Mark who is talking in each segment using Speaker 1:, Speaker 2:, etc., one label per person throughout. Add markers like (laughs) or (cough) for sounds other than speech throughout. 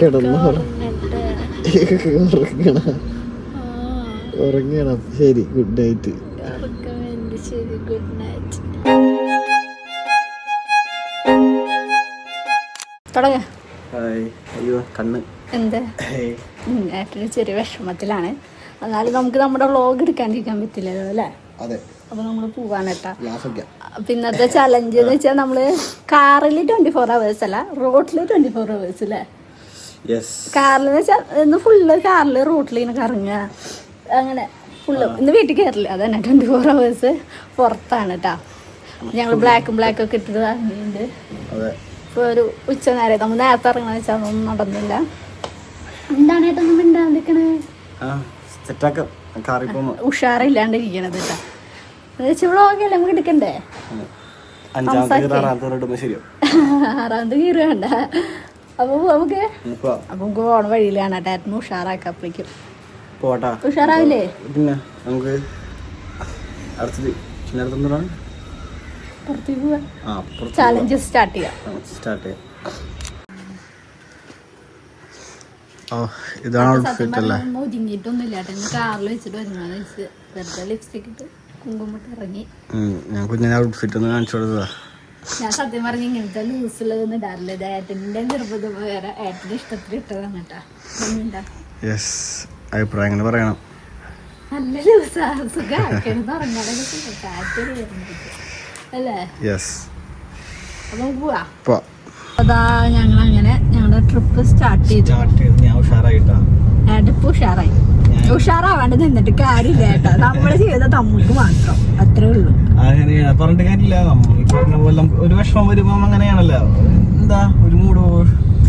Speaker 1: കിടന്ന്. ഉറങ്ങണം ശരി ഗുഡ് നൈറ്റ്
Speaker 2: ഉറക്കം വേണ്ടി ശരി ഗുഡ് നൈറ്റ് തുടങ്ങ.
Speaker 1: ഹായ്. അയ്യോ കണ്ണ്.
Speaker 2: എന്താ?
Speaker 1: ഹേയ്.
Speaker 2: ഏട്ടന് ചെറിയ വിഷമത്തിലാണ്. എന്നാലും നമുക്ക് നമ്മുടെ വ്ളോഗ് എടുക്കാണ്ടിരിക്കാൻ പറ്റില്ലല്ലോ അല്ലേ?
Speaker 1: അതെ.
Speaker 2: അപ്പൊ നമ്മൾ പോവാനട്ടാ പിന്നത്തെ ചലഞ്ച് എന്ന് വെച്ചാൽ നമ്മൾ കാറിൽ ട്വന്റി ഫോർ അവേഴ്സ് അല്ല റോഡിൽ ട്വന്റി ഫോർ അവേഴ്സ് അല്ലേ?
Speaker 1: യെസ്
Speaker 2: കാറിൽ വെച്ചാൽ ഇന്ന് ഫുള്ള് കാറിൽ റോട്ടിൽ ഇങ്ങനെ കറങ്ങുക. അങ്ങനെ ഫുള്ള് ഇന്ന് വീട്ടിൽ കയറില്ല അതന്നെ ട്വന്റി ഫോർ അവേഴ്സ് പുറത്താണ് കേട്ടോ ഞങ്ങൾ ബ്ലാക്കും ബ്ലാക്കും ഒക്കെ ഇട്ടിട്ട് ഇറങ്ങിയിട്ടുണ്ട്
Speaker 1: അതെ.
Speaker 2: ഇപ്പോൾ ഒരു ഉച്ച നേരം നമ്മൾ നേരത്തെ ഇറങ്ങണമെന്ന് വെച്ചാൽ ഒന്നും നടന്നില്ല. എന്താണ് ഏട്ടൊന്നും മിണ്ടാണ്ടിരിക്കണേ ഉഷാറില്ലാണ്ടിരിക്കണത് കേട്ടോ വ്ളോഗല്ലേ നമുക്ക് എടുക്കണ്ടേ? ആറാമത് കീറ് (laughs) നമുക്ക്. അപ്പൊ നമുക്ക് പോണ വഴിയിലാണ് ഏട്ടന് ഉഷാറാക്കാം അപ്പോഴേക്കും
Speaker 1: പോട്ടാ.
Speaker 2: ഉഷാറാവില്ലേ?
Speaker 1: പിന്നെ നമുക്ക്
Speaker 2: ചാലഞ്ച് സ്റ്റാർട്ട് ചെയ്യാം.
Speaker 1: സ്റ്റാർട്ട് ചെയ്യാം. ഓ ഇതാണ് ഔട്ട്ഫിറ്റ് അല്ലേ?
Speaker 2: കാറിൽ വെച്ചിട്ട് വെറുതെ ലിപ്സ്റ്റിക് ഇട്ട് കുങ്കുമിട്ട് ഇറങ്ങി.
Speaker 1: ഞാൻ കുഞ്ഞിനെ ഔട്ട്ഫിറ്റ് ഒന്ന് കാണിച്ചു കൊടുത്തതാ.
Speaker 2: ഞാൻ സത്യം പറഞ്ഞ ഇങ്ങനത്തെ ലൂസുള്ളതൊന്നും ഇടാറില്ല. ഇത് ഏട്ടന്റെ നിർബന്ധം വേറെ ഏട്ടന്റെ ഇഷ്ടത്തിൽ ഇട്ടതാണ് കേട്ടാ. ഒന്നുമില്ല
Speaker 1: യെസ് അഭിപ്രായങ്ങൾ പറയണം.
Speaker 2: നല്ല ലൂസാ. ഉറങ്ങാനൊക്കെ സുഖം. അല്ലേ?
Speaker 1: യെസ്
Speaker 2: അപ്പൊ പോവാ. അതാ ഞങ്ങൾ അങ്ങനെ ഞങ്ങളുടെ ട്രിപ്പ് സ്റ്റാർട്ട് ചെയ്തു.
Speaker 1: സ്റ്റാർട്ട് ചെയ്ത്. ഞാൻ ഉഷാറായിട്ടാ.
Speaker 2: ഏട്ടപ്പ് ഉഷാറായി. ഉഷാറാവാണ്ട് നിന്നിട്ട് കാര്യമില്ല ഏട്ടാ നമ്മൾ ചെയ്ത നമ്മൾക്ക് മാത്രം. അത്രേ ഉള്ളൂ.
Speaker 1: അങ്ങനെയാണ്. പറഞ്ഞിട്ട് കാര്യമില്ല. ഈ പറഞ്ഞ പോലെ ഒരു വിഷമം വരുമ്പോ അങ്ങനെയാണല്ലോ. എന്താ? ഒരു മൂഡ്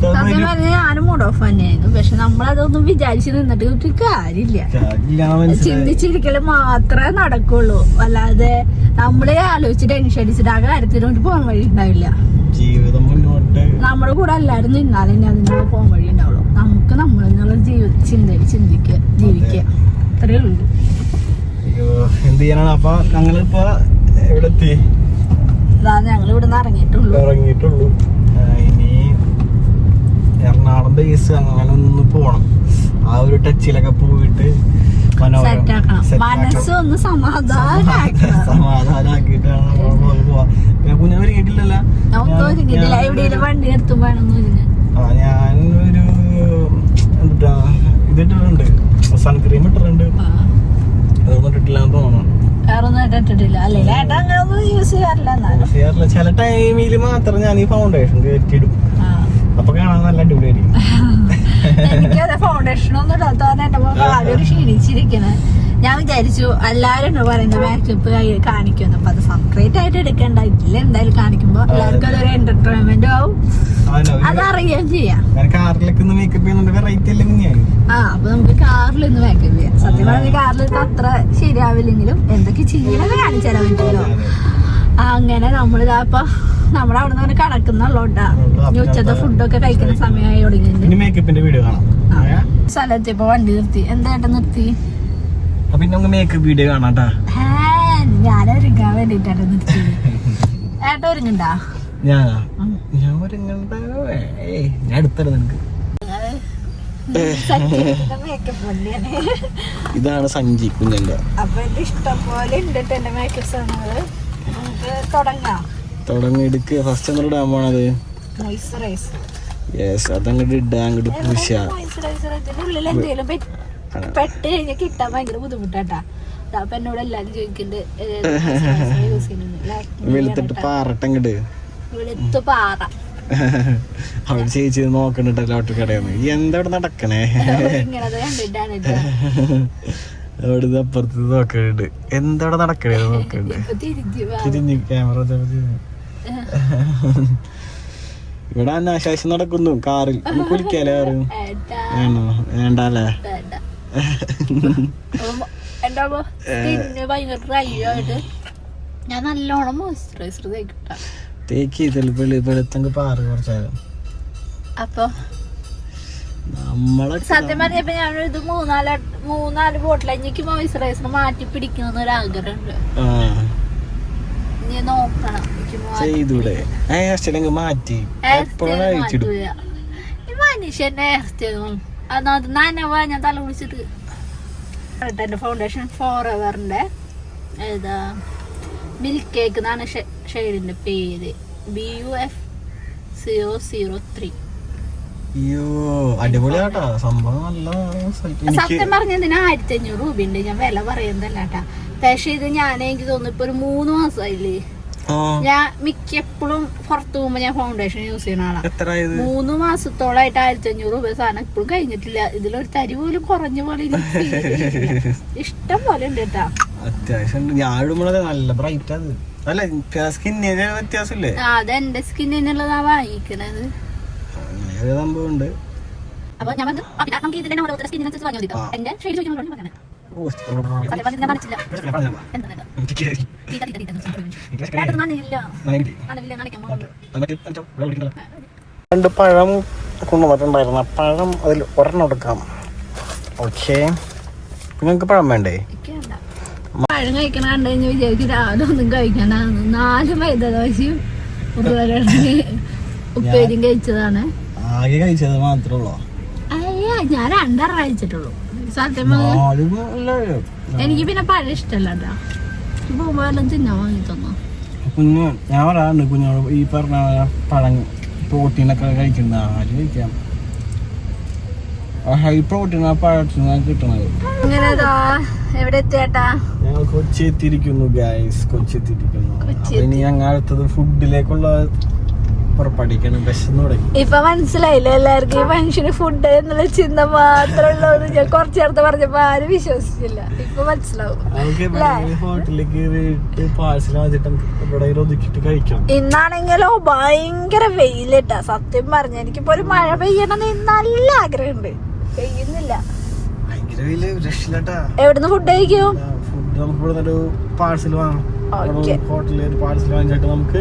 Speaker 2: സത്യം പറഞ്ഞ ഞാനും മൂഡ് ഓഫ് തന്നെയായിരുന്നു. പക്ഷെ നമ്മളതൊന്നും വിചാരിച്ചു നിന്നിട്ട് ഒരു കാര്യമില്ല. ചിന്തിച്ചിരിക്കൽ മാത്രമേ നടക്കുള്ളൂ. അല്ലാതെ നമ്മളെ ആലോചിച്ച് ടെൻഷൻ അടിച്ചിട്ട് ആ കാര്യത്തിനോട് പോകാൻ വഴി ഉണ്ടാവില്ല
Speaker 1: ജീവിതം
Speaker 2: നമ്മുടെ കൂടെ എല്ലാവരും നിന്നാൽ തന്നെ അതിനുള്ള പോകാൻ വഴി ഉണ്ടാവുള്ളൂ. നമുക്ക് നമ്മൾ എന്നുള്ള ജീവിത ചിന്ത ചിന്തിക്കുക ജീവിക്കുക. അത്രേ ഉള്ളൂ.
Speaker 1: എന്ത് ചെയ്യാനാണ്? അപ്പൊ ഞങ്ങളിപ്പോ എവിടെ എത്തി
Speaker 2: ഞങ്ങൾ ഇവിടെ നിന്ന് ഇറങ്ങിയിട്ടുള്ളൂ.
Speaker 1: ഇറങ്ങിയിട്ടുള്ളൂ ഇനി എറണാകുളം ബേസ് അങ്ങനെ ഒന്ന് പോണം. ആ ഒരു ടച്ചിലൊക്കെ പൂവിട്ട്.
Speaker 2: മനസ്സൊന്ന്
Speaker 1: പോവാ. പിന്നെ ഒരുങ്ങിയിട്ടില്ലല്ലോ ആ ഞാൻ ഒരു എന്താ ഇതിട്ടിട്ടുണ്ട്. സൺക്രീം ഇട്ടിട്ടുണ്ട്. അതൊന്നും തോന്നുന്നു. ചില ടൈമിൽ മാത്രം ഞാൻ ഈ ഫൗണ്ടേഷൻ കയറ്റിയിടും.
Speaker 2: ആ.
Speaker 1: അപ്പൊ കാണാൻ നല്ല അടിപൊളിയായിരിക്കും. (laughs)
Speaker 2: എനിക്ക് അതെ ഫൗണ്ടേഷൻ ഒന്നും എന്റെ മുഖം ആകെ ക്ഷീണിച്ചിരിക്കണേ. ഞാൻ വിചാരിച്ചു എല്ലാരും പറയുന്ന മേക്കപ്പ് കാണിക്കുന്നു അപ്പൊ അത് സെപ്പറേറ്റ് ആയിട്ട് എടുക്കണ്ട. ഇതിൽ എന്തായാലും കാണിക്കുമ്പോ എല്ലാവർക്കും അതൊരു എന്റർടൈൻമെന്റ് ആവും. അതറിയാൻ ചെയ്യാം. ആ അപ്പൊ നമുക്ക് കാറിൽ ഒന്ന് മേക്കപ്പ് ചെയ്യാം. സത്യം പറഞ്ഞ കാറിൽ അത്ര ശരിയാവില്ലെങ്കിലും എന്തൊക്കെ ചെയ്യണമെന്ന് കാണിച്ചു തരാൻ പറ്റുമല്ലോ. ആ, അങ്ങനെ നമ്മളിതാ നമ്മുടെ അവിടെ നിന്ന് കടക്കുന്നുള്ളോട്ടാ ഇനി ഉച്ചത്തെ ഫുഡൊക്കെ കഴിക്കുന്ന സമയമായി തുടങ്ങിയിട്ടുണ്ട്. സ്ഥലത്ത് ഇപ്പൊ വണ്ടി നിർത്തി. എന്തായിട്ട് നിർത്തി?
Speaker 1: പിന്നെ മേക്കപ്പ് വീഡിയോ
Speaker 2: കാണാട്ടാ ഞാൻ ഒരുങ്ങാൻ വേണ്ടിട്ടാണ് നിർത്തിയത് (laughs) ഏട്ട ഒരുങ്ങണ്ടാ
Speaker 1: ഞാനാ? ഞാൻ ഒരുങ്ങണ്ട ഞാൻ നിനക്ക്. ഇതാണ് സഞ്ജി കുഞ്ഞന്റെ
Speaker 2: അപ്പൊ എന്റെ ഇഷ്ടം പോലെ ഉണ്ട് എന്റെ മേക്കപ്പ് നമുക്ക് തുടങ്ങാം.
Speaker 1: തുടങ്ങി ഫസ്റ്റ് എന്തൊരു
Speaker 2: മോയ്സ്ചറൈസ്
Speaker 1: യെസ് അതങ്ങോട്ട് ഇടാ അങ്ങോട്ട് പൂശ.
Speaker 2: പെട്ട് കഴിഞ്ഞാൽ കിട്ടാൻ ഭയങ്കര ബുദ്ധിമുട്ടാട്ടാ. അപ്പൊ എന്നോട് എല്ലാരും ചോദിക്കുന്നുണ്ട് യൂസ്
Speaker 1: വെളുത്തിട്ട്
Speaker 2: പാറട്ടങ്ങട്
Speaker 1: പാറട്ടങ്ങട്ട്
Speaker 2: വെളുത്തു പാറ. (laughs) (laughs)
Speaker 1: അവിടെ ചേച്ചി നോക്കണ്ടല്ലോ ലോട്ടറി കടയിൽ എന്താ ഇവിടെ നടക്കണേ. അവിടുന്ന് അപ്പുറത്ത് നോക്കണുണ്ട്. എന്താ ഇവിടെ നടക്കണേ നോക്കണ്ട്.
Speaker 2: തിരിഞ്ഞ്
Speaker 1: ക്യാമറ (laughs) ഇവിടെ അനാശാശം നടക്കുന്നു? കാറിൽ. കുലിക്കാലേ കാറ്? വേണോ? വേണ്ടല്ലേ
Speaker 2: ഞാൻ നല്ലോണം മോയിസ്ചറൈസർ തേക്കിട്ട.
Speaker 1: തേക്ക് തെളിപ്പള്ളി വെളുത്തങ്ക് പാറ് കുറച്ചാലും?
Speaker 2: അപ്പൊ?
Speaker 1: നമ്മളെ
Speaker 2: സത്യം പറഞ്ഞപ്പോ ഞാൻ ഇത് മൂന്നാൽ മൂന്നാൽ ബോട്ടിൽ എനിക്ക് മോയ്സ്ചറൈസർ മാറ്റി പിടിക്കണമെന്ന് ഒരു ആഗ്രഹമുണ്ട് നോക്കണം.
Speaker 1: ചെയ്തൂടെ? ഏ ഹെയർ മാറ്റി.
Speaker 2: എപ്പോഴാണ്
Speaker 1: അയച്ചിടും
Speaker 2: നനവ ഞാൻ തല കുളിച്ചിട്ട്. എന്റെ ഫൗണ്ടേഷൻ ഫോർ എവറിന്റെ ഏതാ? മിൽക്ക് കേക്ക് എന്നാണ് ഷെയ്ഡിന്റെ പേര്. B U F zero zero three
Speaker 1: അയ്യോ അടിപൊളിയാട്ടാ സംഭവം നല്ല result. എനിക്ക്
Speaker 2: സത്യം പറഞ്ഞതിന് ആയിരത്തി അഞ്ഞൂറ് രൂപയുണ്ട്. ഞാൻ വില പറയുന്നതല്ല കേട്ടാ പക്ഷെ ഇത് ഞാൻ എനിക്ക് തോന്നുന്നു ഇപ്പൊ ഒരു മൂന്ന് മാസമായില്ലേ
Speaker 1: ഞാൻ
Speaker 2: ഞാൻ മിക്കപ്പോഴും പുറത്തു പോകുമ്പോ ഞാൻ ഫൗണ്ടേഷൻ യൂസ് ചെയ്യുന്ന
Speaker 1: ആളാണ്
Speaker 2: മൂന്ന് മാസത്തോളായിട്ട് ആയിരത്തി അഞ്ഞൂറ് രൂപ സാധനം ഇപ്പോഴും കഴിഞ്ഞിട്ടില്ല. ഇതിലൊരു തരി പോലും കുറഞ്ഞ പോലെ. ഇഷ്ടം പോലെ ഉണ്ട് കേട്ടാ.
Speaker 1: അത്യാവശ്യം. ഞാൻ നല്ല ബ്രൈറ്റ് അത് അല്ല സ്കിന്നിന് വ്യത്യാസമില്ലേ?
Speaker 2: ആ, അത് എന്റെ സ്കിന്നിനുള്ളതാ വാങ്ങിക്കണത്.
Speaker 1: സംഭവം ഉണ്ട്
Speaker 2: അപ്പൊ നമുക്ക് ഇതിന്റെ ഓരോരുത്തരുടെ സ്കിന്നിനനുസരിച്ച് വാങ്ങി മതി
Speaker 1: ആ.
Speaker 2: എന്റെ ഷെയ്ഡ് ചോദിക്കാൻ
Speaker 1: രണ്ട് പഴം കൊണ്ടുവന്നിട്ടുണ്ടായിരുന്നു ആ പഴം അതിൽ ഒരെണ്ണം എടുക്കാം. ഓക്കെ. നിങ്ങൾക്ക് പഴം വേണ്ടേ.
Speaker 2: പഴം കഴിക്കണാണ്ട് വിചാരിച്ചു രാവിലെ ഒന്നും കഴിക്കാനാണ് നാല് മൈദ ദോശയും ഉപ്പേരിയും കഴിച്ചതാണ്.
Speaker 1: ആകെ കഴിച്ചത് മാത്രമേ ഉള്ളൂ?
Speaker 2: അയ്യ ഞാൻ രണ്ടെണ്ണം കഴിച്ചിട്ടുള്ളൂ. സത്യം പറഞ്ഞാ എനിക്ക് പിന്നെ പഴം ഇഷ്ടമല്ല കേട്ടോ പോകുമ്പോ എല്ലാം തിന്നാൻ വാങ്ങി തന്നു
Speaker 1: കുഞ്ഞ് ഞാൻ പറയാറുണ്ട് കുഞ്ഞോട് ഈ പറഞ്ഞ പഴം പ്രോട്ടീനൊക്കെ കഴിക്കുന്ന ആര് കഴിക്കാം ഹൈ പ്രോട്ടീൻ ആ പഴത്തിൽ നിന്നാണ് കിട്ടണത്
Speaker 2: അങ്ങനെ എവിടെ എത്തിയേട്ടാ
Speaker 1: ഞങ്ങൾ കൊച്ചി എത്തിയിരിക്കുന്നു ഗൈസ് കൊച്ചി എത്തിയിരിക്കുന്നു ഇനി ഞങ്ങൾ അടുത്തത് ഫുഡിലേക്കുള്ള വിശന്ന് തുടങ്ങി.
Speaker 2: ഇപ്പൊ മനസ്സിലായില്ല എല്ലാവർക്കും ഈ മനുഷ്യന് ഫുഡ് എന്നുള്ള ചിന്ത മാത്രമേ ഉള്ളൂ ഞാൻ കുറച്ചു നേരത്തെ പറഞ്ഞപ്പോ ആരും വിശ്വസിച്ചില്ല. ഇപ്പൊ മനസ്സിലാവും.
Speaker 1: നമുക്ക് ഹോട്ടലിൽ കയറിയിട്ട് പാഴ്സൽ വാങ്ങിച്ചിട്ട് ഇവിടെ ഒതുക്കിട്ട് കഴിക്കാം
Speaker 2: ഇന്നാണെങ്കിലോ ഭയങ്കര വെയിലിട്ടാ. സത്യം പറഞ്ഞ എനിക്കിപ്പോ ഒരു മഴ പെയ്യണമെന്ന് നല്ല ആഗ്രഹമുണ്ട്. പെയ്യുന്നില്ല.
Speaker 1: ഭയങ്കര വെയിൽ രക്ഷയില്ലട്ടാ.
Speaker 2: എവിടുന്ന് ഫുഡ് കഴിക്കും?
Speaker 1: ഫുഡ് നമുക്ക് ഇവിടെ പാഴ്സൽ. ഹോട്ടലിൽ ഒരു പാഴ്സൽ വാങ്ങിച്ചിട്ട് നമുക്ക്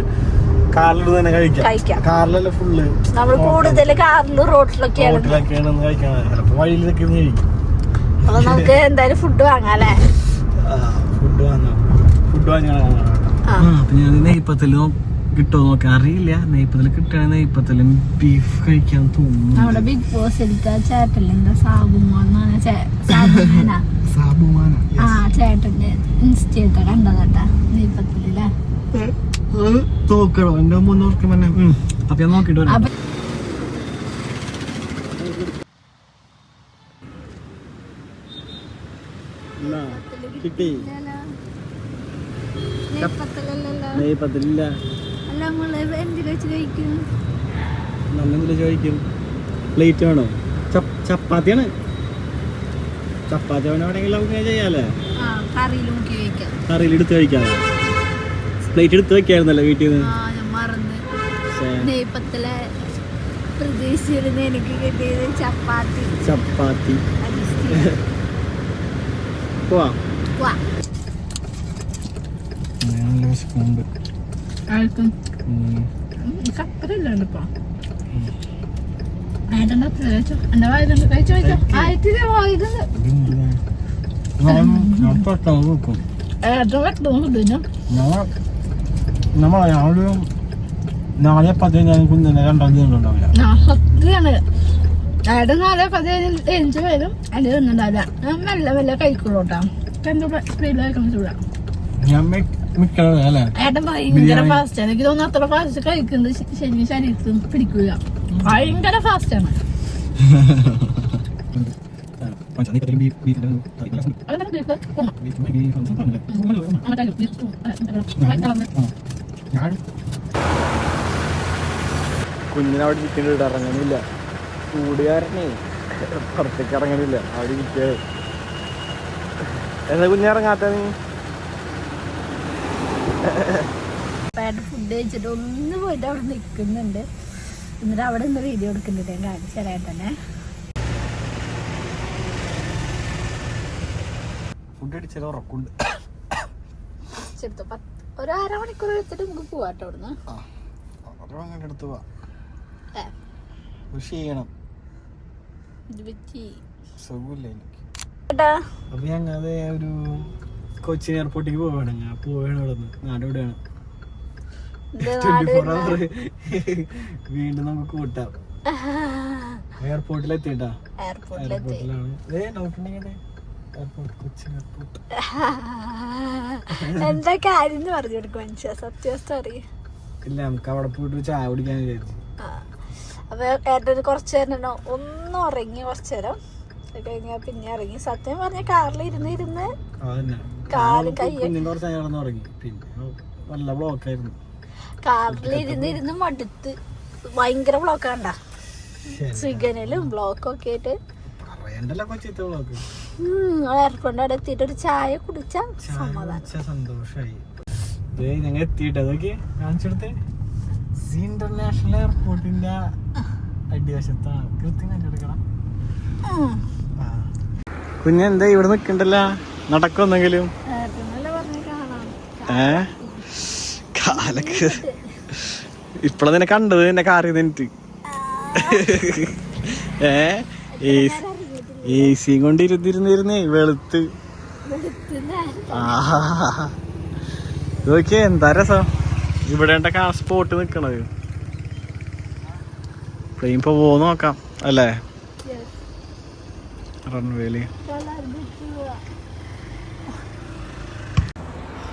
Speaker 1: കാറിൽ തന്നെ കഴിക്കാം. കാറിലല്ല ഫുള്ള്
Speaker 2: നമ്മൾ കൂടുതൽ കാറിലും റോട്ടിലൊക്കെയാണ്.
Speaker 1: ഹോട്ടലൊക്കെയാണ് കഴിക്കാൻ ചിലപ്പോ വഴിയിലൊക്കെ ഇരുന്ന് കഴിക്കും.
Speaker 2: അപ്പൊ നമുക്ക് എന്തായാലും ഫുഡ് വാങ്ങാല്ലേ
Speaker 1: ഫുഡ് വാങ്ങാം. ഫുഡ് വാങ്ങാൻ ഞാൻ നെയ്പ്പത്തിൽ കിട്ടുമോ നോക്കാം അറിയില്ല. നെയ്പ്പത്തിൽ കിട്ടുകയാണെങ്കിൽ നെയ്പ്പത്തിലും ബീഫ് കഴിക്കാൻ തോന്നുന്നു.
Speaker 2: നമ്മുടെ ബിഗ് ബോസ് എടുത്ത ചേട്ടല്ലേ എന്താ സാബുമോന്നാണ് സാബുമാന
Speaker 1: സാബുമാന
Speaker 2: ആ ചേട്ടന്റെ ഇൻസ്റ്റേത്ത കണ്ടതട്ടാ നെയ്പ്പത്തില്ലേ
Speaker 1: അത് തോക്കണോ എന്റെ മുന്നേ ഓർക്കും തന്നെ. അപ്പൊ ഞാൻ നോക്കിട്ട് വരാം. കിട്ടി.
Speaker 2: നെയ്പ്പത്തലല്ലല്ലോ
Speaker 1: നെയ്പ്പത്തിലില്ല
Speaker 2: അല്ല നമ്മൾ എന്തിൽ വെച്ച് കഴിക്കും?
Speaker 1: നമ്മളെന്തില്ല ചോദിക്കും പ്ലേറ്റ് വേണോ? ചപ്പ്- ചപ്പാത്തിയാണ്. ചപ്പാത്തി വേണമെങ്കിൽ നമുക്ക് ചെയ്യാല്ലേ
Speaker 2: ആ കറിയിൽ
Speaker 1: എടുത്ത് കഴിക്കാതെ പ്ലേറ്റ് എടുത്ത് വെക്കായിരുന്നല്ലോ വീട്ടിൽ നിന്ന്.
Speaker 2: എനിക്ക് കിട്ടിയത് ചപ്പാത്തി.
Speaker 1: ചപ്പാത്തി. ഞാൻ നമ്മളെ ഞങ്ങളൊരു നാളെ പതിനഞ്ച് ഞാൻ കുഞ്ഞിനെ രണ്ടാം തീയതി ഉണ്ടാവില്ല.
Speaker 2: സത്യമാണ്. ഏട്ടൻ നാളെ പതിനഞ്ച് എഞ്ച് വരും. അതിൽ നിന്നുണ്ടാവില്ല ഞാൻ മെല്ലെ മെല്ലെ കഴിക്കുള്ളൂ കേട്ടോ. ഏട്ടൻ ഭയങ്കര ഫാസ്റ്റ് ആണ്. എനിക്ക് തോന്നുന്നു അത്ര ഫാസ്റ്റ് കഴിക്കുന്നത് ശരിക്കും ശരീരത്തിൽ പിടിക്കുക ഭയങ്കര ഫാസ്റ്റ് ആണ്. (laughs) അതൊക്കെ ബീഫ്
Speaker 1: കുഞ്ഞിനവിടെ ഇരിക്കുന്നുണ്ട് ഇറങ്ങണില്ല. ചൂടുകാരനെ പുറത്തേക്ക് ഇറങ്ങണില്ല. അവിടെ ഇരിക്കേ. എന്താ കുഞ്ഞിനെ ഇറങ്ങാത്ത നീ?
Speaker 2: ഫുഡ് കഴിച്ചിട്ട് ഒന്ന് പോയിട്ട് അവിടെ നിൽക്കുന്നുണ്ട് എന്നിട്ട് അവിടെ നിന്ന് വീഡിയോ എടുക്കുന്നുണ്ട്. ഞാൻ കാണിച്ചു തന്നെ
Speaker 1: ഫുഡ് അടിച്ചാൽ ഉറക്കുണ്ട്.
Speaker 2: ചെറുത്ത പത്ത് ഒരു അരമണിക്കൂർ എടുത്തിട്ട് നമുക്ക് പോവാട്ടോ അവിടുന്ന്.
Speaker 1: അങ്ങനെ എടുത്തു പോവാ.
Speaker 2: ഇത് പറ്റി.
Speaker 1: സുഖമില്ല എനിക്ക്. അപ്പൊ ഞങ്ങൾ ഒരു കൊച്ചിൻ എയർപോർട്ടിലേക്ക് പോവാണ്. ഞാൻ പോവാണ് അവിടെ നിന്ന് നാട് ഇവിടെയാണ്. ട്വന്റി ഫോർ അവർ വീണ്ടും നമുക്ക് കൂട്ടാം. എയർപോർട്ടിലെത്തിട്ടാ എയർപോർട്ടിലാണ് നോക്കണ്ടെങ്കിൽ കൊച്ചി (laughs)
Speaker 2: എന്താ കാര്യം പറഞ്ഞു കൊടുക്കും മനുഷ്യ സത്യാവസ്ഥ അറിയും
Speaker 1: ഇല്ല നമുക്ക് അവിടെ പോയിട്ട് ചായ കുടിക്കാൻ വിചാരിച്ചു.
Speaker 2: അപ്പൊ ഏട്ടൻ കുറച്ചു നേരം. ഒന്ന് ഉറങ്ങി കുറച്ചു നേരം. കഴിഞ്ഞാ പിന്നെ ഇറങ്ങി. സത്യം പറഞ്ഞ കാറിൽ ഇരുന്ന് ഇരുന്ന്
Speaker 1: കാറിലിരുന്ന്
Speaker 2: കാലും കാറിൽ ഇരുന്ന് ഇരുന്ന് മടുത്ത്. ഭയങ്കര ബ്ലോക്ക് കണ്ട. സിഗ്നലും ബ്ലോക്കും ഒക്കെ ആയിട്ട്.
Speaker 1: പറയണ്ടല്ലോ കൊച്ചിത്തെ ബ്ലോക്ക്
Speaker 2: എയർപോർട്ടിന്റെ അവിടെ എത്തിയിട്ട് ഒരു ചായ കുടിച്ച
Speaker 1: ചായ
Speaker 2: സമാധാനം.
Speaker 1: കുടിച്ച സന്തോഷായി. ദേ ഞങ്ങൾ എത്തിയിട്ട് അതൊക്കെ കാണിച്ചെടുത്തേ. സി ഇന്റർനാഷണൽ എയർപോർട്ടിന്റെ അടിവശത്താണ് കൃത്യം കണ്ടെടുക്കണം. കുഞ്ഞെന്താ ഇവിടെ നിക്കണ്ടല്ല? നടക്കൊന്നെങ്കിലും. ഏ? കാലക്ക്. ഇപ്പളെ നിന്നെ കണ്ടത് എന്നെ കാറി നിന്നിട്ട്. ഏ? എ സി കൊണ്ട് ഇരുന്നിരുന്നിരുന്നേ വെളുത്ത്. ആ. നോക്കിയേ എന്താ രസം? ഇവിടെ കാ സ്പോട്ട് നിക്കണത്. പ്ലെയിൻ ഇപ്പൊ പോ നോക്കാം അല്ലേ? റൺവേലി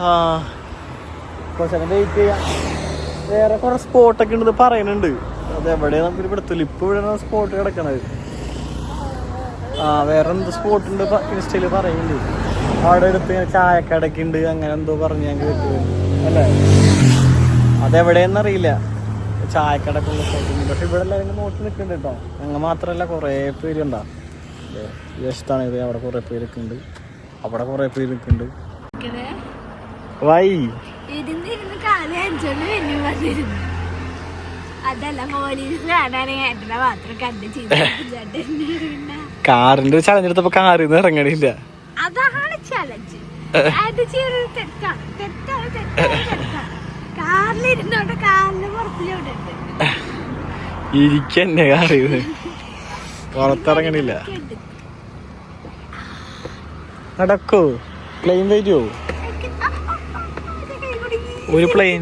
Speaker 1: ആ. കുറച്ചേരം വെയിറ്റ് ചെയ്യാം. വേറെ കുറെ സ്പോട്ടൊക്കെ ഉണ്ട് പറയുന്നുണ്ട്. അതെവിടെയാണ് നമുക്ക് പിടുത്തില്ല ഇപ്പൊ ഇവിടെ സ്പോട്ട് കിടക്കണത്. ആ വേറെ എന്ത് സ്പോട്ട് ഉണ്ട് ഇൻസ്റ്റയിൽ പറയുന്നുണ്ട് അവിടെ എടുത്ത് ഇങ്ങനെ ചായക്കടക്ക് ഉണ്ട് അങ്ങനെ എന്തോ പറഞ്ഞ് ഞാൻ കേട്ടു അല്ലേ? അതെവിടെയെന്നറിയില്ല. ചായക്കടക്കുള്ള സ്പോട്ടുണ്ട് പക്ഷെ ഇവിടെ എല്ലാവരും നോക്കി നിൽക്കുന്നുണ്ട് കേട്ടോ. ഞങ്ങൾ മാത്രമല്ല കുറേ പേര് ഉണ്ടാ. വശത്താണ് ഇത്. അവിടെ കുറേ പേരൊക്കെ ഉണ്ട് അവിടെ കുറേ പേര് നിൽക്കുന്നുണ്ട്. വൈ.
Speaker 2: അതല്ല പോലീസ് കാണാനെ ഏട്ടനെ മാത്രം കണ്ട് ചെയ്തിട്ടില്ല
Speaker 1: കാറിന്റെ ചലഞ്ഞെടുത്തപ്പോ കാറിൽ നിന്ന് ഇറങ്ങണില്ല
Speaker 2: അതാണ് ചലഞ്ച് അത് ചെയ്തത് തെറ്റാണ് തെറ്റാണ് തെറ്റാണ് തെറ്റാണ് കാറിലിരുന്നോണ്ട് കാലിന് പുറത്തിലോട്ട്
Speaker 1: ഇരിക്കന്നെ കാറിൽ നിന്ന് പുറത്തിറങ്ങണില്ല നടക്കോ പ്ലെയിൻ വരുമോ ഒരു പ്ലെയിൻ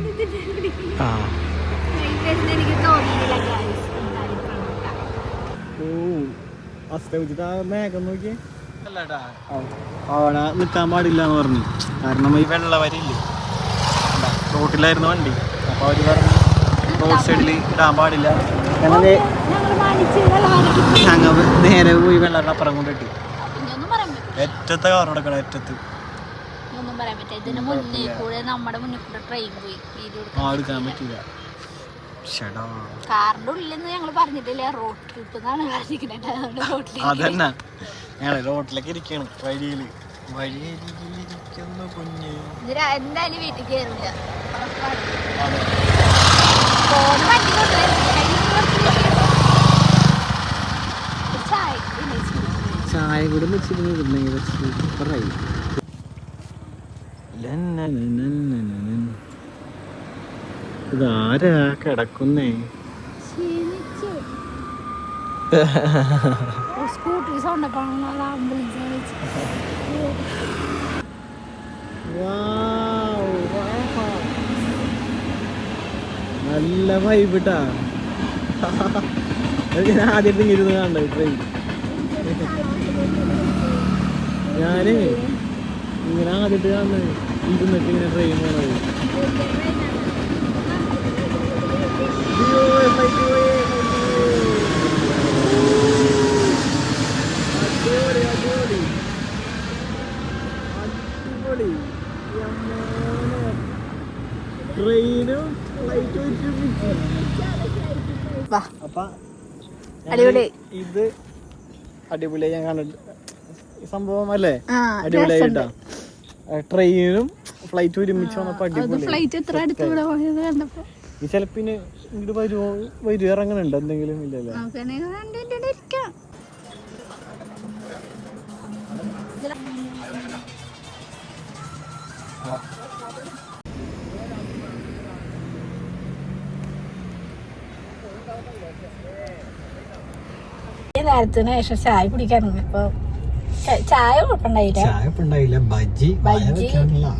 Speaker 1: ആ
Speaker 2: എനിക്ക് തോന്നുന്നില്ല guys. ഉണ്ടായിരിക്കണം കേട്ടോ.
Speaker 1: ഓ അസ്തമിച്ചിട്ട് ആ മേഘം നോക്കി അവിടെ നിൽക്കാൻ പാടില്ല എന്ന് പറഞ്ഞു. കാരണം ഈ വെള്ള വരില്ലേ റോട്ടിലായിരുന്നു വണ്ടി. അപ്പൊ അവർ പറഞ്ഞു റോഡ് സൈഡിൽ ഇടാൻ പാടില്ല. ഞങ്ങൾ നേരെ പോയി വെള്ളം അപ്പുറം കൊണ്ട്
Speaker 2: ഇട്ടു. പറയാൻ പറ്റില്ല.
Speaker 1: ഏറ്റത്തെ കാർ എടുക്കണം ഏറ്റത്ത്.
Speaker 2: ഒന്നും പറയാൻ പറ്റില്ല. ഇതിന് മുന്നേ കൂടെ നമ്മുടെ മുന്നിൽ കൂടെ ട്രെയിൻ പോയി.
Speaker 1: ആ എടുക്കാൻ പറ്റില്ല.
Speaker 2: കാറിന്റെ ഞങ്ങൾ പറഞ്ഞിട്ടില്ല റോഡ് ട്രിപ്പ് എന്നാണ് പറഞ്ഞിരിക്കുന്നത്. അതുകൊണ്ട് റോഡിൽ
Speaker 1: അതന്നെ. ഞങ്ങൾ റോട്ടിലേക്ക് ഇരിക്കണം വഴിയിൽ. വഴിയിലിരിക്കുന്നു കുഞ്ഞ്.
Speaker 2: എന്തായാലും വീട്ടിൽ കയറില്ല
Speaker 1: അതെ.
Speaker 2: ഫോൺ വണ്ടി ചായ
Speaker 1: ചായ കൂടെ വെച്ചിരുന്നു സൂപ്പറായി ഇതാരാ കിടക്കുന്നേ
Speaker 2: സ്കൂട്ടർ സൗണ്ട്
Speaker 1: നല്ല വൈബിട്ടാ ഞാൻ ആദ്യമായിട്ട് ഇരുന്ന് കാണണ്ട ട്രെയിൻ ഞാനേ ഇങ്ങനെ ആദ്യമായിട്ട് കാണുന്നത് ഇരുന്നിട്ട് ഇങ്ങനെ ട്രെയിൻ പോണത് അയ്യോ, flight പോയേ, flight പോയേ. അടിപൊളി, അടിപൊളി. അടിപൊളി. യമ്മോനെ. ട്രെയിനും അപ്പൊ
Speaker 2: അടിപൊളി.
Speaker 1: ഇത് അടിപൊളിയായി ഞാൻ കണ്ടിട്ട് സംഭവം അല്ലേ അടിപൊളിയായിട്ടാ ട്രെയിനും ഫ്ലൈറ്റ് ഒരുമിച്ച് വന്നപ്പോ അടിപൊളി
Speaker 2: ഫ്ലൈറ്റ് എത്ര അടുത്ത്
Speaker 1: ഈ ചിലപ്പിന് ഇങ്ങോട്ട് വരുമോ വരും ഇറങ്ങണുണ്ട്? എന്തെങ്കിലും ഇല്ലല്ലേ?
Speaker 2: നേരത്തിന് ശേഷം ചായ കുടിക്കാൻ ഇപ്പൊ ചായ കുഴപ്പമുണ്ടായില്ല
Speaker 1: ചായ ഇപ്പൊ ഉണ്ടായില്ല. ബജ്ജി
Speaker 2: ബജ്ജി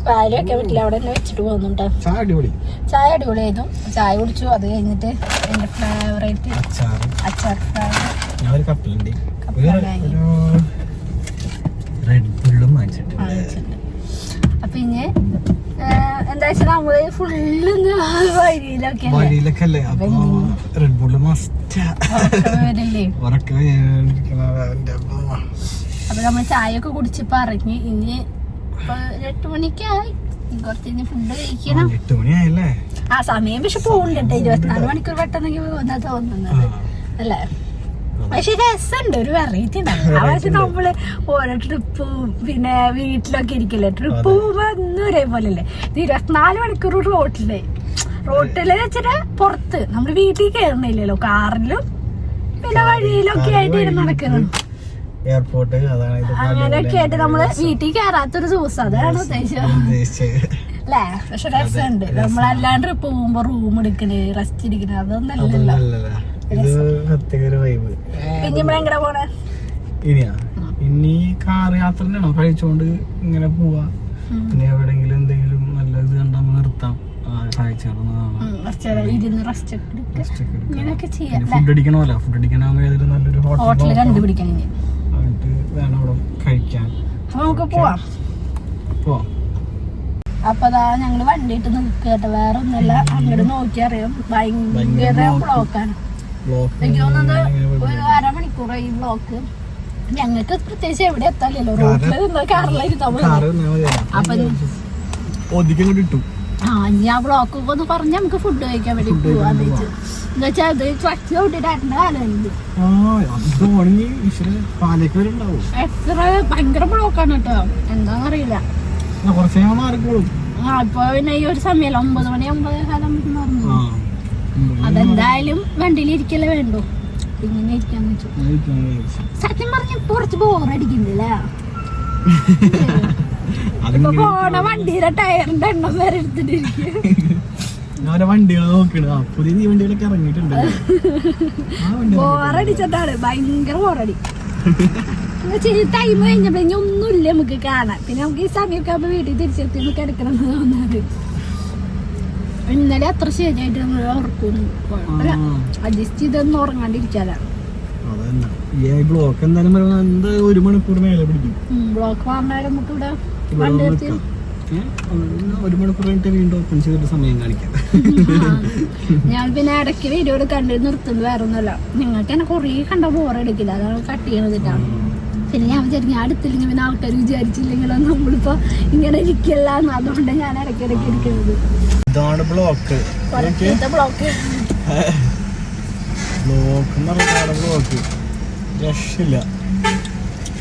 Speaker 2: പാൽ വെക്കാൻ പറ്റില്ല അവിടെ തന്നെ വെച്ചിട്ട് പോകുന്നുണ്ട്.
Speaker 1: ചായ അടിപൊളി.
Speaker 2: ചായ അടിപൊളിയായിരുന്നു. ചായ കുടിച്ചു. അത് കഴിഞ്ഞിട്ട് എന്റെ ഫേവറേറ്റ് അച്ചാർ
Speaker 1: അച്ചാർ ഒരു കപ്പലുണ്ട്. റെഡ് ബുള്ളും വാങ്ങിച്ചിട്ടുണ്ട്.
Speaker 2: അപ്പൊ ഇനി എന്താ വെച്ചാൽ നമ്മൾ ഫുള്ള് വഴിയിലൊക്കെ
Speaker 1: വഴിയിലൊക്കെ അല്ലേ? അപ്പൊ റെഡ് ബുള്ള് മസ്റ്റ്
Speaker 2: ഉറക്കം വരില്ലേ
Speaker 1: ഉറക്കം വരാനിരിക്കണത് എന്റെ അമ്മ.
Speaker 2: അപ്പൊ നമ്മൾ ചായ ഒക്കെ കുടിച്ചപ്പോ ഇറങ്ങി ഇനി ഇപ്പൊ ഒരു എട്ട് മണിക്കായി. കുറച്ച് ഫുഡ് കഴിക്കണം.
Speaker 1: എട്ട് മണിയായല്ലേ?
Speaker 2: ആ സമയം പക്ഷെ പോകുന്നുണ്ട് ഇരുപത്തിനാല് മണിക്കൂർ പെട്ടെന്ന് പോകുന്ന തോന്നുന്നത്. അല്ലേ? പക്ഷെ രസമുണ്ട് ഒരു വെറൈറ്റി ഉണ്ടാവും ആ പക്ഷെ നമ്മൾ ഓരോ ട്രിപ്പും പിന്നെ വീട്ടിലൊക്കെ ഇരിക്കില്ലേ? ട്രിപ്പ് പോകുമ്പോ ഒന്നും ഒരേപോലെ അല്ലേ ഇത് ഇരുപത്തിനാല് മണിക്കൂർ റോട്ടിൽ റോട്ടിൽ വെച്ചിട്ട് പുറത്ത്. നമ്മൾ വീട്ടിൽ കയറുന്നില്ലല്ലോ കാറിലും പിന്നെ വഴിയിലൊക്കെ ആയിട്ട് ഇരുന്ന് നടക്കണം
Speaker 1: എയർപോർട്ട് അതാണ് ഇത്
Speaker 2: അങ്ങനെയൊക്കെ ആയിട്ട് നമ്മൾ വീട്ടിൽ കയറാത്തൊരു ദിവസം. അതാണ് ഉദ്ദേശം.
Speaker 1: ഉദ്ദേശിച്ചത്.
Speaker 2: അല്ലേ? പക്ഷെ രസമുണ്ട്. നമ്മളല്ലാണ്ട് പോകുമ്പോ റൂം എടുക്കണ് റെസ്റ്റ് എടുക്കണ് അതൊന്നും അല്ലല്ലോ.
Speaker 1: അല്ലല്ല ഇത് പ്രത്യേക ഒരു വൈബ്
Speaker 2: പിന്നെ എങ്ങനെ പോണേ?
Speaker 1: ഇനിയാ? ഇനി കാർ യാത്ര തന്നെയാണോ? കഴിച്ചോണ്ട് ഇങ്ങനെ പോവാ. പിന്നെ എവിടെങ്കിലും എന്തെങ്കിലും നല്ല ഇത് കണ്ടാൽ നിർത്താം. ഫുഡ് അടിക്കണമല്ലോ. ഫുഡ് അടിക്കണമെങ്കിൽ ഏതെങ്കിലും നല്ലൊരു
Speaker 2: ഹോട്ടൽ
Speaker 1: ഹോട്ടൽ വേണം അവിടെ കഴിക്കാൻ.
Speaker 2: നമുക്ക് പോവാം.
Speaker 1: പോവാം
Speaker 2: അപ്പൊ അതാ ഞങ്ങൾ വണ്ടിയിട്ട് നിൽക്കട്ടെ വേറെ ഒന്നുമില്ല അങ്ങോട്ട് നോക്കി അറിയാം. ഭയങ്കര ബ്ലോക്കാണ്
Speaker 1: ബ്ലോക്ക്
Speaker 2: എനിക്ക് തോന്നുന്നത് ഒരു അരമണിക്കൂറായി ഈ ബ്ലോക്ക് ഞങ്ങൾക്ക് പ്രത്യേകിച്ച് എവിടെ എത്താലല്ലോ റോട്ടിൽ നിന്ന് കാറിലായിരുന്നു അപ്പൊ
Speaker 1: ഒതുക്കി ഇട്ടു.
Speaker 2: ആ ഇനി ആ ബ്ലോക്ക് ഒന്ന് പറഞ്ഞ നമുക്ക് ഫുഡ് കഴിക്കാൻ വേണ്ടി പോവാന്ന് വെച്ചു. എന്ന് വെച്ചാൽ അത് ട്രക്ക് കാലുണ്ട്
Speaker 1: ഉണ്ടാവും.
Speaker 2: എത്ര ഭയങ്കര ബ്ലോക്കാണ് കേട്ടോ. എന്താന്നറിയില്ല.
Speaker 1: ആ,
Speaker 2: ഇപ്പൊ പിന്നെ ഈ ഒരു സമയല്ല ഒമ്പത് മണി ഒമ്പത് കാലം അതെന്തായാലും വണ്ടിയിൽ ഇരിക്കല്ലേ വേണ്ടു. ഇങ്ങനെ ഇരിക്കാന്ന് വെച്ചു. സത്യം പറഞ്ഞ കുറച്ച് ബോറടിക്കുന്നില്ല (laughs) പോണ വണ്ടിയുടെ ടയറിന്റെ എണ്ണം വരെ എടുത്തിട്ടിരിക്കും
Speaker 1: വണ്ടികൾ നോക്കണ്. പുതിയ ഈ വണ്ടികളൊക്കെ ഇറങ്ങിയിട്ടുണ്ട്.
Speaker 2: ബോറടിച്ചിട്ടാണ്. ഭയങ്കര ബോറടി. ടൈം കഴിഞ്ഞപ്പോ ഇനി ഒന്നുമില്ല നമുക്ക് കാണാൻ. പിന്നെ നമുക്ക് ഈ സമയമൊക്കെ ആകുമ്പോ വീട്ടിൽ തിരിച്ചെത്തി നമുക്ക് എടുക്കണം എന്ന് തോന്നാറ്. ഇന്നലെ അത്ര ശരിയായിട്ട് നമ്മൾ ഉറക്കുന്നു അഡ്ജസ്റ്റ് ചെയ്തൊന്നും ഉറങ്ങാണ്ടിരിക്കാല
Speaker 1: ഈ ബ്ലോക്ക് എന്തായാലും ഒരു മണിക്കൂർ മേലെ പിടിക്കും.
Speaker 2: ബ്ലോക്ക് പറഞ്ഞാലും നമുക്ക് ഇവിടെ
Speaker 1: ഒരു മണിക്കൂർ കഴിഞ്ഞിട്ട് വീണ്ടും ഓപ്പൺ ചെയ്തിട്ട് സമയം കാണിക്കാം.
Speaker 2: ഞാൻ പിന്നെ ഇടയ്ക്ക് വീഡിയോ കണ്ട് നിർത്തുന്നത് വേറെ ഒന്നുമല്ല നിങ്ങൾക്ക് തന്നെ കുറേ കണ്ട ബോറടിക്കില്ല അതാണ് കട്ട് ചെയ്യണതിട്ടാണ് പിന്നെ ഞാൻ വിചാരിക്കും ഞാൻ അടുത്തില്ലെങ്കിൽ പിന്നെ ആൾക്കാർ വിചാരിച്ചില്ലെങ്കിലോ നമ്മളിപ്പോ ഇങ്ങനെ ഇരിക്കല്ല അതുകൊണ്ട് ഞാൻ ഇടയ്ക്കിടയ്ക്ക് ഇരിക്കുന്നത്.
Speaker 1: ഇതാണ് ബ്ലോക്ക്
Speaker 2: ബ്ലോക്ക്
Speaker 1: ബ്ലോക്ക് ബ്ലോക്ക് രക്ഷയില്ല
Speaker 2: ബ്ലോക്ക് കഴിഞ്ഞ് വണ്ടി എടുക്കുമ്പോ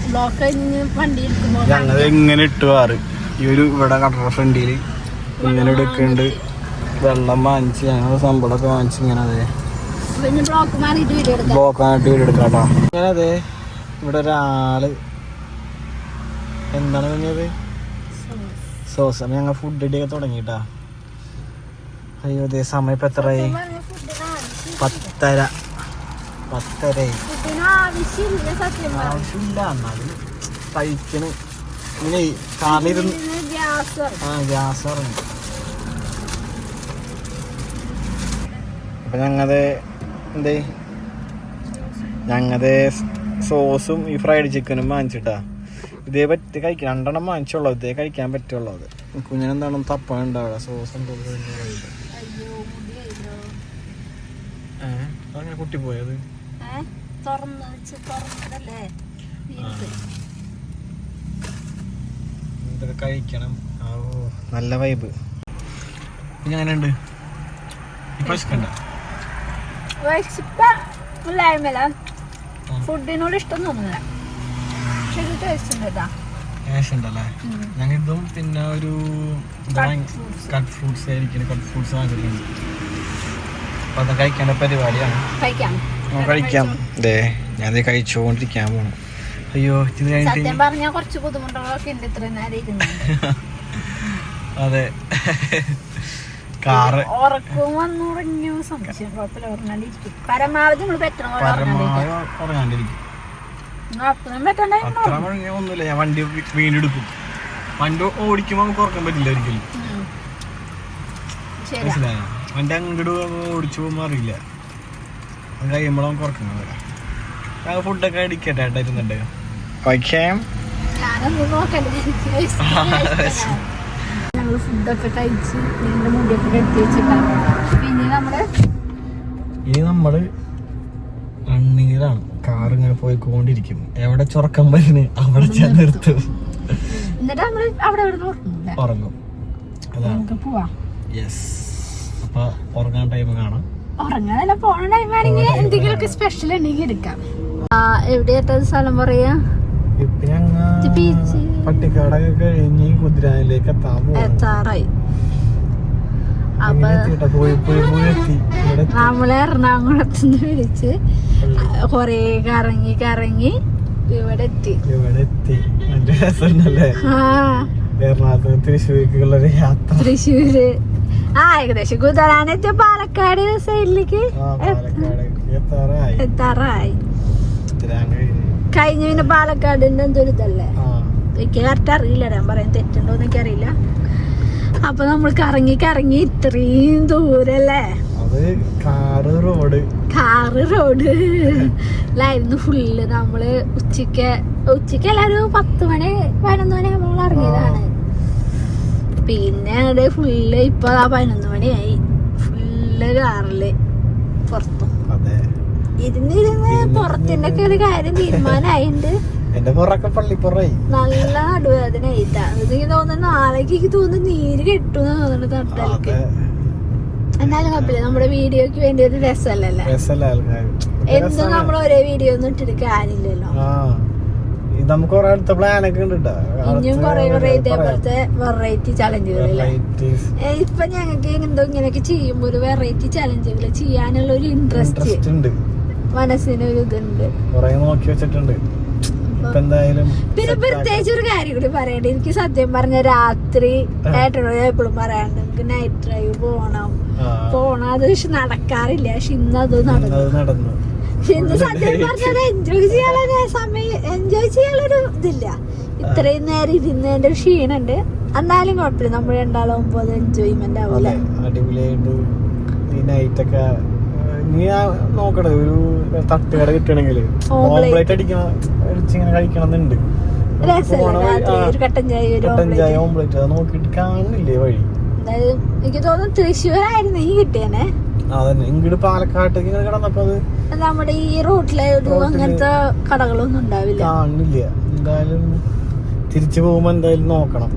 Speaker 1: ഞങ്ങൾ എങ്ങനെ ഇട്ടുവാറ് ഈ ഒരു ഇവിടെ കട്ടറ ഫ്രണ്ടിൽ ഇങ്ങനെ എടുക്കുന്നുണ്ട് വെള്ളം വാങ്ങിച്ച് ഞങ്ങൾ സംബളമൊക്കെ വാങ്ങിച്ച് ഇങ്ങനെ അതെ.
Speaker 2: ബ്ലോക്ക് മാറിയിട്ട് വീഡിയോ എടുക്കാം.
Speaker 1: ബ്ലോക്കായിട്ട് വീട് എടുക്കാം കേട്ടോ ഇങ്ങനെ അതെ ഇവിടെ ഒരാൾ. എന്താണ് പറഞ്ഞത്? സോസ്. ഞങ്ങൾ ഫുഡ് ഇടിയൊക്കെ തുടങ്ങിട്ടാ. അയ്യോ അതെ സമയം ഇപ്പൊ എത്രയായി? പത്തര.
Speaker 2: ഫുഡിന് ആവശ്യമില്ല
Speaker 1: എന്നാലും കഴിക്കണ്. ഇങ്ങനെ കാറിലിരുന്ന് ആ ഗ്യാസ് ഇറങ്ങി അപ്പൊ ഞങ്ങത് എന്തേ? ഞങ്ങത് സോസും ഈ ഫ്രൈഡ് ചിക്കനും വാങ്ങിച്ചിട്ടാ. ഇതേ പറ്റി കഴിക്കാൻ രണ്ടെണ്ണം വാങ്ങിച്ചുള്ളൂ. ഇതേ കഴിക്കാൻ പറ്റുള്ളൂ അത്. കുഞ്ഞിനെന്താണ് തപ്പാനുണ്ട് അവിടെ സോസ് എന്തോ ഏഹ് അങ്ങനെ കുട്ടി പോയത്
Speaker 2: തുറന്ന് വെച്ച് തുറന്നതല്ലേ?
Speaker 1: ഇതൊക്കെ കഴിക്കണം. ഓ. നല്ല വൈബ് പിന്നെ അങ്ങനെയുണ്ട് ഇപ്പൊ ഇഷ്ടണ്ട
Speaker 2: വിശപ്പില്ലായ്മല്ല ഫുഡിനോട് ഇഷ്ടം തോന്നുന്നില്ല. പക്ഷെ ഇത് ടേസ്റ്റ് ഉണ്ട് കേട്ടാ
Speaker 1: ക്യാഷ് ഉണ്ടല്ലേ? ഞങ്ങൾ ഇതും പിന്നെ ഒരു കട്ട് ഫ്രൂട്ട്സ് ആയിരിക്കും. കട്ട് ഫ്രൂട്ട്സ് വാങ്ങിച്ചിട്ടുണ്ട്. അപ്പൊ അത് കഴിക്കേണ്ട പരിപാടിയാണ്.
Speaker 2: കഴിക്കാം.
Speaker 1: ഞാനത് കഴിച്ചുകൊണ്ടിരിക്കാൻ പോണു. അയ്യോ ഇത് കഴിഞ്ഞിട്ട്
Speaker 2: സത്യം പറഞ്ഞാൽ കുറച്ച് ബുദ്ധിമുട്ടുകളൊക്കെ ഉണ്ട് ഇത്ര നേരം (laughs)
Speaker 1: അതെ. കാറ്.
Speaker 2: ഉറക്കവും വന്നുറങ്ങിയ സംശയം കുഴപ്പമില്ല ഉറങ്ങാണ്ടിരിക്കും. പരമാവധി നമ്മൾ ഉറങ്ങാണ്ടിരിക്കും.
Speaker 1: അത്ര ഒന്നുമില്ല. ഞാൻ വണ്ടി വീണ്ടെടുക്കും. വീണ്ടും എടുക്കും വണ്ടി ഓടിക്കുമ്പോൾ നമുക്ക് ഉറക്കാൻ പറ്റില്ല ഒരിക്കലും.
Speaker 2: ശരി
Speaker 1: മനസ്സിലായോ? വണ്ടി അങ്ങോട്ട് ഓടിച്ചു പോകുമ്പോൾ അറിയില്ല. അത് കഴിയുമ്പോൾ അവൻ ഉറക്കണം വരാം ഞങ്ങൾ ഫുഡൊക്കെ അടിക്കട്ടെ ഇരുന്നുണ്ട് പക്ഷേ
Speaker 2: ഞാനൊന്നും നോക്കണ്ടേ. (laughs) ഞങ്ങൾ ഫുഡൊക്കെ കഴിച്ച് നിങ്ങളുടെ മുടിയൊക്കെ കെട്ടി വെച്ചിട്ടാണ് പിന്നെ
Speaker 1: ഇനി നമ്മൾ റണ്ണിങ്ങിലാണ്. കാർ ഇങ്ങനെ പോയിക്കൊണ്ടിരിക്കും എവിടെ ചുറക്കം വരുന്നു അവിടെ ഞാൻ നിർത്തും.
Speaker 2: എന്നിട്ട് നമ്മൾ അവിടെ
Speaker 1: ഉറങ്ങും അതാണ്
Speaker 2: നമുക്ക് പോവാ.
Speaker 1: യെസ് അപ്പൊ ഉറങ്ങാൻ ടൈം കാണാം.
Speaker 2: ഉറങ്ങാനല്ല പോണ ടൈമാണെങ്കിൽ എന്തെങ്കിലുമൊക്കെ സ്പെഷ്യൽ ഉണ്ടെങ്കിൽ എടുക്കാം. ആ എവിടെയായിട്ടത് സ്ഥലം പറയാ.
Speaker 1: പട്ടിക്കാടൊക്കെ കഴിഞ്ഞ് കുതിരാനിലേക്ക്
Speaker 2: എത്താറായി. നമ്മൾ എറണാകുളത്ത് നിന്ന് വിളിച്ച് കൊറേ കറങ്ങി കറങ്ങി ഇവിടെ എത്തി.
Speaker 1: ഇവിടെ എത്തി. നല്ല രസമുണ്ടല്ലേ?
Speaker 2: ആ.
Speaker 1: എറണാകുളത്ത് തൃശ്ശൂർക്കുള്ള ഒരു യാത്ര.
Speaker 2: തൃശ്ശൂര്. ആ ഏകദേശം കുതിരാനെത്തിയ പാലക്കാട് സൈഡിലേക്ക്
Speaker 1: എത്താറായി. കഴിഞ്ഞ്.
Speaker 2: പിന്നെ പാലക്കാടിന്റെ എന്തൊരു ഇതല്ലേ? എനിക്ക് കറക്റ്റ് അറിയില്ല. ഞാൻ പറയാൻ തെറ്റുണ്ടോ എന്നൊക്കെ അറിയില്ല. അപ്പൊ നമ്മൾ കറങ്ങി കറങ്ങി ഇത്രയും ദൂരല്ലേ?
Speaker 1: Car road.
Speaker 2: Car road. ലായിരുന്നു ഫുള്ള് നമ്മൾ ഉച്ചയ്ക്ക് ഉച്ചയ്ക്ക് എല്ലാരും പത്ത് മണി പതിനൊന്ന് മണി നമ്മൾ ഇറങ്ങിയതാണ്. പിന്നെ അങ്ങോട്ട് ഫുള്ള് ഇപ്പൊ ആ പതിനൊന്ന് മണിയായി. ഫുള്ള് കാറിൽ പുറത്തു. ഇരുന്നിരുന്ന് പുറത്തിന്റെ ഒക്കെ ഒരു കാര്യം തീരുമാനമായിണ്ട്
Speaker 1: എന്റെ പുറക്കെ പള്ളിപ്പുറായി.
Speaker 2: നല്ല നടുവേദന ആയിട്ടാ എനിക്ക് തോന്നുന്നു നാളേക്ക് എനിക്ക് തോന്നുന്നു നീര് കെട്ടു തോന്നുന്നു തട്ടൽക്ക്
Speaker 1: അതെ.
Speaker 2: എന്നാലും കുഴപ്പമില്ല നമ്മുടെ വീഡിയോക്ക് വേണ്ടി ഒരു
Speaker 1: രസമല്ലേ
Speaker 2: എന്തും നമ്മൾ ഒരേ വീഡിയോ ഒന്നും ഇട്ടിട്ട് കാര്യമില്ലല്ലോ.
Speaker 1: നമുക്ക് കുറെ അടുത്ത പ്ലാനൊക്കെ ഉണ്ട്.
Speaker 2: ഇനിയും കുറെ കുറെ ഇതേപോലത്തെ വെറൈറ്റി ചലഞ്ചുകളില്ലേ ഇപ്പൊ ഞങ്ങൾക്ക് എന്തോ ഇങ്ങനെയൊക്കെ ചെയ്യുമ്പോ ഒരു വെറൈറ്റി ചലഞ്ചുകൾ ചെയ്യാനുള്ള ഒരു ഇൻട്രസ്റ്റ്
Speaker 1: ഉണ്ട്.
Speaker 2: മനസ്സിന് ഒരു ഇതുണ്ട്.
Speaker 1: കൊറേ നോക്കി വെച്ചിട്ടുണ്ട്.
Speaker 2: പിന്നെ പ്രത്യേകിച്ച് ഒരു കാര്യം കൂടി പറയണ്ടേ. എനിക്ക് സത്യം പറഞ്ഞ രാത്രി ഏട്ടനോട് എപ്പോഴും പറയാണ്ട് എനിക്ക് നൈറ്റ് ഡ്രൈവ് പോണം.
Speaker 1: പോണത്
Speaker 2: പോണം. അത് പക്ഷെ നടക്കാറില്ല. പക്ഷെ ഇന്ന് അത് നടന്നു. എൻജോയ് ചെയ്യാനുള്ളൊരു ഇതില്ല. ഇത്രയും നേരം ഇരുന്നതിന്റെ ഒരു ക്ഷീണുണ്ട്. എന്നാലും കുഴപ്പമില്ല. നമ്മൾ രണ്ടാളാവുമ്പോ അത് എൻജോയ്മെന്റ്
Speaker 1: ആവില്ല അടിപൊളിയായിട്ട് ഈ നൈറ്റ് ഒക്കെ നീ ആ നോക്കണേ ഒരു തട്ടുകട കിട്ടണമെങ്കിൽ. ഓംപ്ലേറ്റ് അടിക്കണം ഇങ്ങനെ കഴിക്കണം എന്നുണ്ട്
Speaker 2: ഒരു കട്ടൻ ചായ.
Speaker 1: ഓംപ്ലേറ്റ് അത് കാണില്ലേ വഴി?
Speaker 2: അതായത് എനിക്ക് തോന്നുന്നു തൃശ്ശൂരായിരുന്നു ഈ കിട്ടിയനെ.
Speaker 1: അതന്നെ. ഇങ്ങോട്ട് പാലക്കാട്ടേക്ക് ഇങ്ങനെ കിടന്നപ്പോ അത്
Speaker 2: നമ്മുടെ ഈ റോട്ടിലെ ഒരു അങ്ങനത്തെ കടകളൊന്നും ഉണ്ടാവില്ല.
Speaker 1: കാണില്ല എന്തായാലും തിരിച്ചു പോകുമ്പോ എന്തായാലും നോക്കണം.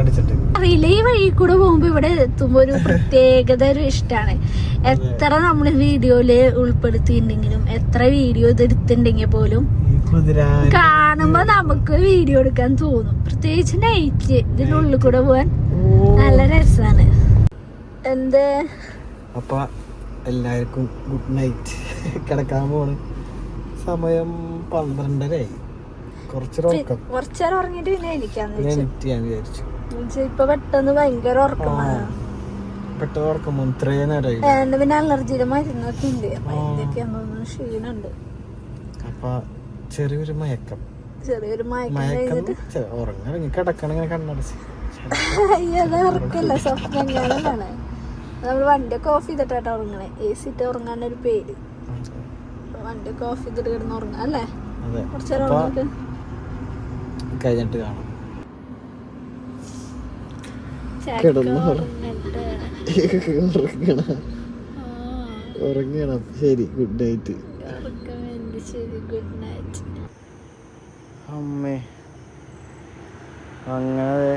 Speaker 1: അടിച്ചിട്ട്.
Speaker 2: അറിയില്ല ഈ വഴി കൂടെ പോകുമ്പോ ഇവിടെ എത്തുമ്പോ ഒരു (laughs) പ്രത്യേകത ഒരു ഇഷ്ടമാണ് എത്ര നമ്മൾ വീഡിയോയിൽ ഉൾപ്പെടുത്തിയിട്ടുണ്ടെങ്കിലും എത്ര വീഡിയോ ഇത് എടുത്തിട്ടുണ്ടെങ്കിൽ പോലും കാണുമ്പോ നമുക്ക് വീഡിയോ എടുക്കാൻ തോന്നും. പ്രത്യേകിച്ച് നൈറ്റ് ഇതിനുള്ളിൽ കൂടെ പോവാൻ നല്ല രസാണ്. എന്ത്?
Speaker 1: അപ്പൊ എല്ലാവർക്കും ഗുഡ് നൈറ്റ് (laughs) കിടക്കാൻ പോണ്. സമയം പന്ത്രണ്ടരയായി. കുറച്ചൊരു
Speaker 2: കുറച്ചേരം ഉറങ്ങിട്ട് പിന്നെ
Speaker 1: ഞാൻ ഞാൻ വിചാരിച്ചു.
Speaker 2: എന്നുവെച്ചാ ഇപ്പൊ പെട്ടെന്ന് ഭയങ്കര ഉറക്കമാണ്
Speaker 1: പെട്ടെന്ന് ഉറക്കം
Speaker 2: പിന്നെ അലർജിയുടെ മരുന്നൊക്കെ ഉണ്ട്. അപ്പൊ
Speaker 1: ആ.
Speaker 2: അതിന്റെയൊക്കെ തോന്നുന്നു ക്ഷീണുണ്ട്.
Speaker 1: അപ്പൊ ചെറിയൊരു മയക്കം.
Speaker 2: ചെറിയൊരു മയക്കം
Speaker 1: ഉറങ്ങി കിടക്കണം ഇങ്ങനെ കണ്ണടച്ച്. (laughs)
Speaker 2: ഉറക്കല്ല. സ്വപ്നം കാണലാണ് നമ്മൾ വണ്ടിയൊക്കെ ഓഫ് ചെയ്തിട്ടാട്ടോ ഉറങ്ങണേ. എ സി ഇട്ട് ഉറങ്ങാൻ ഒരു പേര് വണ്ടിയൊക്കെ ഓഫ് ചെയ്തിട്ട് കിടന്ന് ഉറങ്ങാം അല്ലേ? ഉറങ്ങിട്ട്
Speaker 1: കഴിഞ്ഞിട്ട് കാണാം. ഉറങ്ങണം. ശരി ഗുഡ് നൈറ്റ് അമ്മേ. അങ്ങനെ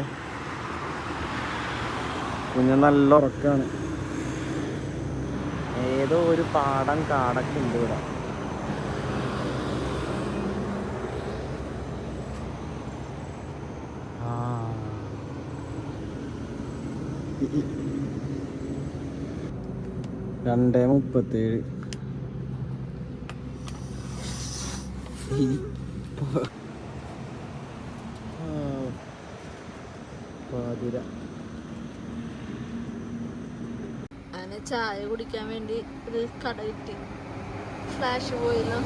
Speaker 1: കുഞ്ഞ് നല്ല ഉറക്കാണ്. ഏതോ ഒരു പാടം കാടൊക്കെ ഉണ്ട് ഇവിടെ. രണ്ടേ മുപ്പത്തേഴ്. പാതിര
Speaker 2: അങ്ങനെ ചായ കുടിക്കാൻ വേണ്ടി ഒരു കട കിട്ടി. ഫ്ലാഷ് പോയല്ലോ.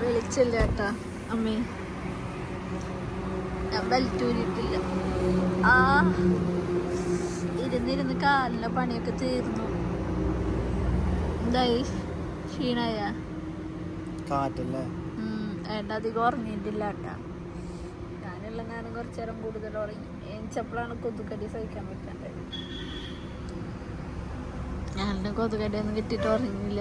Speaker 2: വെളിച്ചില്ല കേട്ടാ അമ്മേ. ഞാൻ വലിച്ചൂരിട്ടില്ല ആ ഇരുന്നിരുന്ന് കാലിലെ പണിയൊക്കെ തീർന്നു. എന്തായി? ക്ഷീണായ?
Speaker 1: കാറ്റല്ലേ?
Speaker 2: ഏട്ടാ അധികം ഉറങ്ങിയിട്ടില്ല കേട്ടാ. ഞാനുള്ള നേരം കുറച്ചേരം കൂടുതൽ ഉറങ്ങി. എനിച്ചപ്പോഴാണ് കൊതുക്കടി സഹിക്കാൻ പറ്റണ്ടത് ഞാനും കൊതുകടിയൊന്നും കിട്ടിയിട്ട് ഉറങ്ങിയില്ല.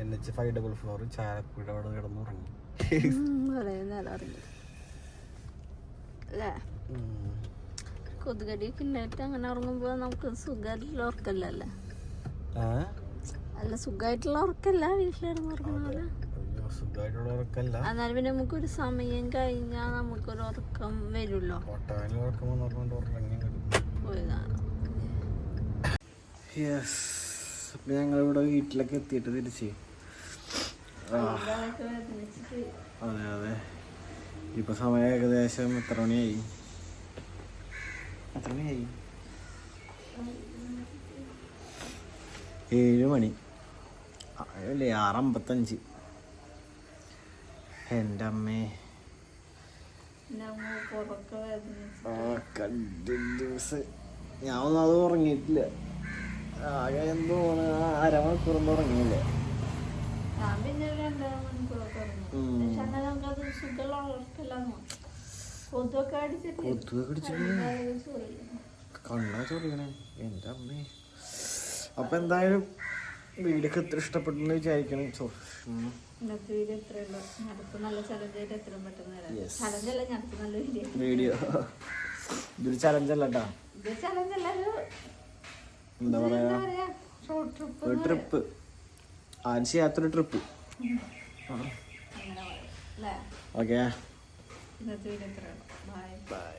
Speaker 1: N H five double four Chalakkuzha അവിടെ കിടന്നുറങ്ങി
Speaker 2: കുറേ നേരം ഉറങ്ങി. അല്ലേ?
Speaker 1: ഉം.
Speaker 2: കൊതുകടി പിന്നിട്ട് അങ്ങനെ ഉറങ്ങുമ്പോ നമുക്ക് സുഖമായിട്ടുള്ള ഉറക്കല്ലല്ലേ?
Speaker 1: ആ?
Speaker 2: അല്ല സുഖമായിട്ടുള്ള ഉറക്കല്ല വീട്ടിലിരുന്ന് ഉറങ്ങുന്ന
Speaker 1: സുഖമായിട്ടുള്ള ഉറക്കല്ല.
Speaker 2: എന്നാൽ പിന്നെ നമുക്കൊരു സമയം കഴിഞ്ഞാൽ നമുക്കൊരു ഉറക്കം വരുമല്ലോ
Speaker 1: ഒട്ടാനും ഉറക്കം വന്നോണ്ട് ഉറങ്ങി യെസ് അപ്പൊ ഞങ്ങളിവിടെ വീട്ടിലൊക്കെ എത്തിയിട്ട് തിരിച്ച്. അതെ അതെ. ഇപ്പൊ സമയം ഏകദേശം എത്ര മണിയായി? എത്ര മണിയായി? ഏഴ് മണി. അല്ലേ ആറ് അമ്പത്തഞ്ച് എന്റെ അമ്മേ ആ കണ്ടിന്യൂസ്. ഞാൻ ഒന്നും അത് ഉറങ്ങിയിട്ടില്ല. ആകെ എന്തോ അരമണിക്കൂറൊന്നും ഉറങ്ങിയില്ല
Speaker 2: ഞാൻ പിന്നെ ഒരു രണ്ടര മണിക്കൂറൊക്കെ ഉറങ്ങും
Speaker 1: ഉം.
Speaker 2: പക്ഷെ എന്നാൽ നമുക്കത് സുഖമുള്ള ഉറക്കല്ലാന്നോ കൊതുവൊക്കെ അടിച്ചിട്ട്
Speaker 1: കൊതുക് കടിച്ചിട്ട്
Speaker 2: എന്തായാലും സുഖമില്ല.
Speaker 1: കണ്ണാ ചൊറിയണേ. എന്റെ അമ്മേ. അപ്പൊ എന്തായാലും വീടൊക്കെ എത്ര ഇഷ്ടപ്പെട്ടെന്ന് വിചാരിക്കണം.
Speaker 2: ഇന്നത്തെ വീഡിയോ നല്ല ചലഞ്ച് ആയിട്ട് എത്രയും പെട്ടെന്ന് വരാം.
Speaker 1: Yes.
Speaker 2: ചലഞ്ച് അല്ല ഞങ്ങൾക്ക് നല്ല വീഡിയോ.
Speaker 1: വീഡിയോ. ഇതൊരു ചലഞ്ച് അല്ല കേട്ടാ
Speaker 2: ഇത് ചലഞ്ച് അല്ല ഒരു
Speaker 1: എന്താ പറയാ?
Speaker 2: ട്രിപ്പ്
Speaker 1: ഒരു ട്രിപ്പ് ആരും ചെയ്യാത്തൊരു ട്രിപ്പ് ഓക്കെ ബൈ